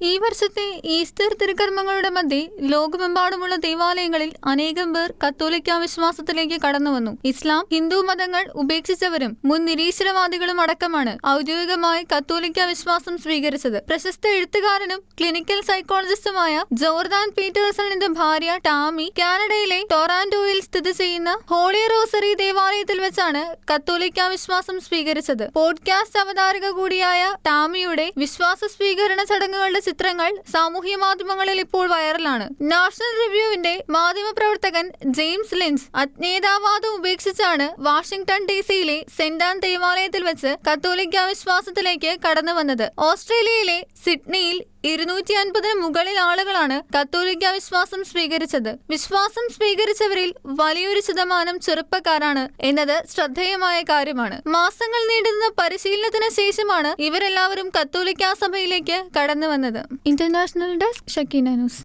ഈ വർഷത്തെ ഈസ്റ്റർ തിരുക്കർമ്മങ്ങളുടെ മധ്യേ ലോകമെമ്പാടുമുള്ള ദേവാലയങ്ങളിൽ അനേകം പേർ കത്തോലിക്ക വിശ്വാസത്തിലേക്ക് കടന്നുവന്നു ഇസ്ലാം ഹിന്ദു മതങ്ങൾ ഉപേക്ഷിച്ചവരും മുൻ നിരീശ്വരവാദികളും അടക്കമാണ് ഔദ്യോഗികമായി കത്തോലിക്ക വിശ്വാസം സ്വീകരിച്ചത്. പ്രശസ്ത എഴുത്തുകാരനും ക്ലിനിക്കൽ സൈക്കോളജിസ്റ്റുമായ ജോർദാൻ പീറ്റേഴ്സണിന്റെ ഭാര്യ ടാമി കാനഡയിലെ ടൊറാന്റോയിൽ സ്ഥിതി ചെയ്യുന്ന ഹോളി റോസറി ദേവാലയത്തിൽ വെച്ചാണ് കത്തോലിക്ക വിശ്വാസം സ്വീകരിച്ചത്. പോഡ്കാസ്റ്റ് അവതാരക കൂടിയായ ടാമിയുടെ വിശ്വാസ സ്വീകരണ ചടങ്ങുകളുടെ ചിത്രങ്ങൾ സാമൂഹ്യ മാധ്യമങ്ങളിൽ ഇപ്പോൾ വൈറലാണ്. നാഷണൽ റിവ്യൂവിന്റെ മാധ്യമപ്രവർത്തകൻ ജെയിംസ് ലിൻസ് അജ്ഞേതാവാദം ഉപേക്ഷിച്ചാണ് വാഷിംഗ്ടൺ ഡി സിയിലെ സെന്റാൻ ദേവാലയത്തിൽ വെച്ച് കത്തോലിക്ക വിശ്വാസത്തിലേക്ക് കടന്നു വന്നത് ഓസ്ട്രേലിയയിലെ സിഡ്നിയിൽ ഇരുന്നൂറ്റി അൻപതിന് മുകളിൽ ആളുകളാണ് കത്തോലിക്ക വിശ്വാസം സ്വീകരിച്ചത്. വിശ്വാസം സ്വീകരിച്ചവരിൽ വലിയൊരു ശതമാനം ചെറുപ്പക്കാരാണ് എന്നത് ശ്രദ്ധേയമായ കാര്യമാണ്. മാസങ്ങൾ നീണ്ടുന്ന പരിശീലനത്തിന് ശേഷമാണ് ഇവരെല്ലാവരും കത്തോലിക്ക സഭയിലേക്ക് കടന്നു വന്നത് ഇന്റർനാഷണൽ ഡെസ്ക് ഷക്കീന ന്യൂസ്